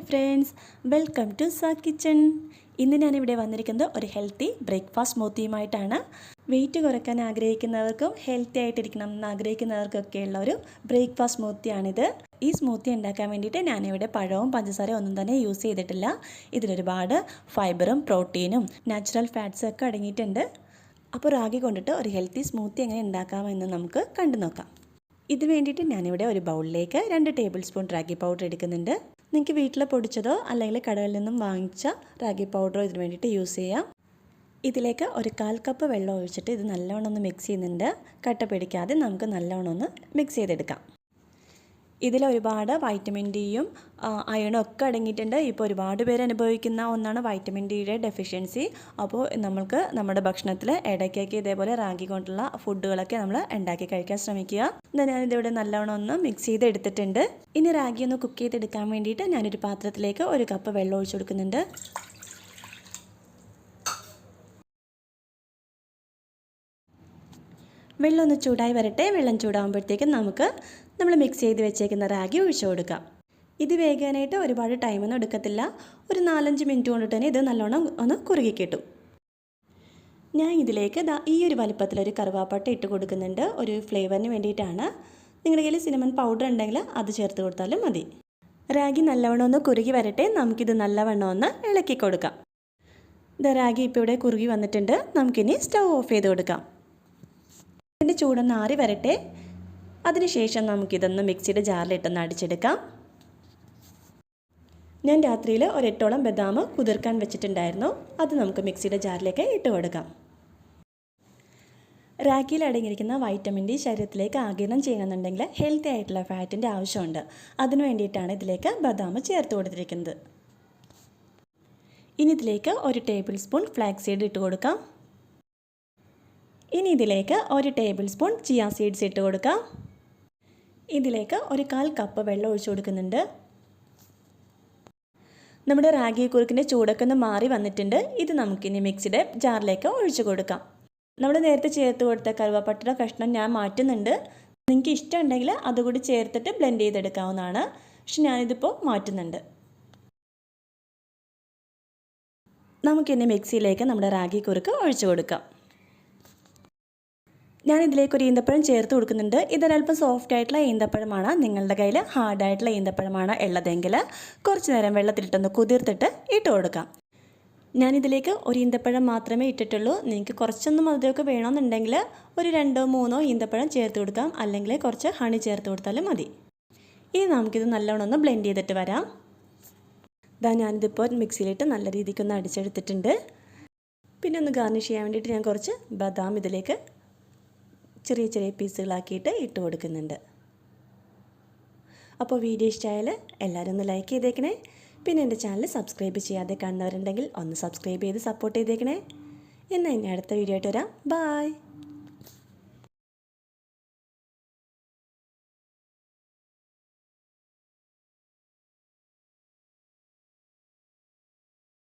Hi friends welcome to സാ kitchen. ഇന്ന് ഞാനിവിടെ വന്നിരിക്കുന്നത് ഒരു ഹെൽത്തി ബ്രേക്ക്ഫാസ്റ്റ് സ്മൂത്തിയുമായിട്ടാണ് വെയിറ്റ് കുറയ്ക്കാൻ ആഗ്രഹിക്കുന്നവർക്കും ഹെൽത്തി ആയിട്ടിരിക്കണം എന്ന് ആഗ്രഹിക്കുന്നവർക്കൊക്കെയുള്ള ഒരു ബ്രേക്ക്ഫാസ്റ്റ് സ്മൂത്തിയാണിത് ഈ സ്മൂത്തി ഉണ്ടാക്കാൻ വേണ്ടിയിട്ട് ഞാനിവിടെ പഴവും പഞ്ചസാരയും ഒന്നും തന്നെ യൂസ് ചെയ്തിട്ടില്ല. ഇതിലൊരുപാട് ഫൈബറും പ്രോട്ടീനും നാച്ചുറൽ ഫാറ്റ്സും ഒക്കെ അടങ്ങിയിട്ടുണ്ട്. അപ്പോൾ റാഗി കൊണ്ടിട്ട് ഒരു ഹെൽത്തി സ്മൂത്തി എങ്ങനെ ഉണ്ടാക്കാമെന്ന് നമുക്ക് കണ്ടു നോക്കാം ഇത് വേണ്ടിയിട്ട് ഞാനിവിടെ ഒരു ബൗളിലേക്ക് രണ്ട് ടേബിൾ സ്പൂൺ റാഗി പൗഡർ എടുക്കുന്നുണ്ട്. നിങ്ങൾക്ക് വീട്ടിൽ പൊടിച്ചതോ അല്ലെങ്കിൽ കടകളിൽ നിന്നും വാങ്ങിച്ച റാഗി പൗഡറോ ഇതിന് വേണ്ടിയിട്ട് യൂസ് ചെയ്യാം. ഇതിലേക്ക് ഒരു കാൽ കപ്പ് വെള്ളം ഒഴിച്ചിട്ട് ഇത് നല്ലവണ്ണം ഒന്ന് മിക്സ് ചെയ്യുന്നുണ്ട്. കട്ട പിടിക്കാതെ നമുക്ക് നല്ലവണ്ണം ഒന്ന് മിക്സ് ചെയ്തെടുക്കാം. ഇതിൽ ഒരുപാട് വൈറ്റമിൻ ഡിയും അയണും ഒക്കെ അടങ്ങിയിട്ടുണ്ട്. ഇപ്പോൾ ഒരുപാട് പേര് അനുഭവിക്കുന്ന ഒന്നാണ് വൈറ്റമിൻ ഡിയുടെ ഡെഫിഷ്യൻസി അപ്പോൾ നമ്മൾക്ക് നമ്മുടെ ഭക്ഷണത്തിൽ ഇടയ്ക്കൊക്കെ ഇതേപോലെ റാഗി കൊണ്ടുള്ള ഫുഡുകളൊക്കെ നമ്മൾ ഉണ്ടാക്കി കഴിക്കാൻ ശ്രമിക്കുക. എന്നാൽ ഞാനിതിവിടെ നല്ലവണ്ണം ഒന്ന് മിക്സ് ചെയ്ത് എടുത്തിട്ടുണ്ട്. ഇനി റാഗി ഒന്ന് കുക്ക് ചെയ്തെടുക്കാൻ വേണ്ടിയിട്ട് ഞാനൊരു പാത്രത്തിലേക്ക് ഒരു കപ്പ് വെള്ളം ഒഴിച്ചു കൊടുക്കുന്നുണ്ട്. വെള്ളം ഒന്ന് ചൂടായി വരട്ടെ. വെള്ളം ചൂടാകുമ്പോഴത്തേക്കും നമുക്ക് നമ്മൾ മിക്സ് ചെയ്ത് വെച്ചേക്കുന്ന റാഗി ഒഴിച്ചു കൊടുക്കാം. ഇത് വേകാനായിട്ട് ഒരുപാട് ടൈമൊന്നും എടുക്കത്തില്ല. ഒരു നാലഞ്ച് മിനിറ്റ് കൊണ്ടിട്ട് തന്നെ ഇത് നല്ലോണം ഒന്ന് കുറുകി കിട്ടും. ഞാൻ ഇതിലേക്ക് ദാ ഈ ഒരു വലിപ്പത്തിലൊരു കറുവാപ്പട്ട ഇട്ട് കൊടുക്കുന്നുണ്ട്. ഒരു ഫ്ലേവറിന് വേണ്ടിയിട്ടാണ്. നിങ്ങളുടെ കയ്യിൽ സിനമൺ പൗഡർ ഉണ്ടെങ്കിൽ അത് ചേർത്ത് കൊടുത്താലും മതി. റാഗി നല്ലവണ്ണം ഒന്ന് കുറുകി വരട്ടെ. നമുക്കിത് നല്ലവണ്ണം ഒന്ന് ഇളക്കി കൊടുക്കാം. ഇത് റാഗി ഇപ്പോൾ ഇവിടെ കുറുകി വന്നിട്ടുണ്ട്. നമുക്കിനി സ്റ്റൗ ഓഫ് ചെയ്ത് കൊടുക്കാം. ഇതിന്റെ ചൂടൊന്ന് ആറി വരട്ടെ. അതിനുശേഷം നമുക്കിതൊന്ന് മിക്സിയുടെ ജാറിലിട്ടൊന്ന് അടിച്ചെടുക്കാം. ഞാൻ രാത്രിയിൽ ഒരെട്ടോളം ബദാം കുതിർക്കാൻ വെച്ചിട്ടുണ്ടായിരുന്നു. അത് നമുക്ക് മിക്സിയുടെ ജാറിലേക്ക് ഇട്ട് കൊടുക്കാം. റാഗിയിൽ അടങ്ങിയിരിക്കുന്ന വൈറ്റമിൻ ഡി ശരീരത്തിലേക്ക് ആഗിരണം ചെയ്യണമെന്നുണ്ടെങ്കിൽ ഹെൽത്തി ആയിട്ടുള്ള ഫാറ്റിന്റെ ആവശ്യമുണ്ട്. അതിനു വേണ്ടിയിട്ടാണ് ഇതിലേക്ക് ബദാം ചേർത്ത് കൊടുത്തിരിക്കുന്നത്. ഇനി ഇതിലേക്ക് ഒരു ടേബിൾ സ്പൂൺ ഫ്ലാക്സ് സീഡ് ഇട്ട് കൊടുക്കാം. ഇനി ഇതിലേക്ക് ഒരു ടേബിൾ സ്പൂൺ ചിയ സീഡ്സ് ഇട്ട് കൊടുക്കാം. ഇതിലേക്ക് ഒരു കാൽ കപ്പ് വെള്ളം ഒഴിച്ചു കൊടുക്കുന്നുണ്ട്. നമ്മുടെ റാഗി കുറുക്കിന്റെ ചൂടൊക്കെ ഒന്ന് മാറി വന്നിട്ടുണ്ട്. ഇത് നമുക്കിനി മിക്സിയുടെ ജാറിലേക്ക് ഒഴിച്ചു കൊടുക്കാം. നമ്മൾ നേരത്തെ ചേർത്ത് കൊടുത്ത കറുവപ്പട്ടയുടെ കഷ്ണം ഞാൻ മാറ്റുന്നുണ്ട്. നിങ്ങൾക്ക് ഇഷ്ടമുണ്ടെങ്കിൽ അതുകൂടി ചേർത്തിട്ട് ബ്ലെൻഡ് ചെയ്തെടുക്കാവുന്നതാണ്. പക്ഷെ ഞാനിതിപ്പോൾ മാറ്റുന്നുണ്ട്. നമുക്കിനി മിക്സിയിലേക്ക് നമ്മുടെ റാഗി കുറുക്ക് ഒഴിച്ചു കൊടുക്കാം. ഞാൻ ഇതിലേക്ക് ഒരു ഈന്തപ്പഴം ചേർത്ത് കൊടുക്കുന്നുണ്ട്. ഇതൊരല്പം സോഫ്റ്റ് ആയിട്ടുള്ള ഈന്തപ്പഴമാണ്. നിങ്ങളുടെ കയ്യിൽ ഹാർഡായിട്ടുള്ള ഈന്തപ്പഴമാണ് ഉള്ളതെങ്കിൽ കുറച്ച് നേരം വെള്ളത്തിലിട്ടൊന്ന് കുതിർത്തിട്ട് ഇട്ട് കൊടുക്കാം. ഞാനിതിലേക്ക് ഒരു ഈന്തപ്പഴം മാത്രമേ ഇട്ടിട്ടുള്ളൂ. നിങ്ങൾക്ക് കുറച്ചൊന്നും മധുരമൊക്കെ വേണമെന്നുണ്ടെങ്കിൽ ഒരു രണ്ടോ മൂന്നോ ഈന്തപ്പഴം ചേർത്ത് കൊടുക്കാം. അല്ലെങ്കിൽ കുറച്ച് ഹണി ചേർത്ത് കൊടുത്താലും മതി. ഇനി നമുക്കിത് നല്ലോണം ഒന്ന് ബ്ലെൻഡ് ചെയ്തിട്ട് വരാം. ഇതാ ഞാനിതിപ്പോൾ മിക്സിയിലിട്ട് നല്ല രീതിക്കൊന്ന് അടിച്ചെടുത്തിട്ടുണ്ട്. പിന്നെ ഒന്ന് ഗാർണിഷ് ചെയ്യാൻ വേണ്ടിയിട്ട് ഞാൻ കുറച്ച് ബദാം ഇതിലേക്ക് ചെറിയ ചെറിയ പീസുകളാക്കിയിട്ട് ഇട്ട് കൊടുക്കുന്നുണ്ട്. അപ്പോൾ വീഡിയോ ഇഷ്ടമായാൽ എല്ലാവരും ഒന്ന് ലൈക്ക് ചെയ്തേക്കണേ. പിന്നെ എന്റെ ചാനൽ സബ്സ്ക്രൈബ് ചെയ്യാതെ കാണുന്നവരുണ്ടെങ്കിൽ ഒന്ന് സബ്സ്ക്രൈബ് ചെയ്ത് സപ്പോർട്ട് ചെയ്തേക്കണേ. എന്നാൽ ഇനി അടുത്ത വീഡിയോ ആയിട്ട് വരാം. ബായ്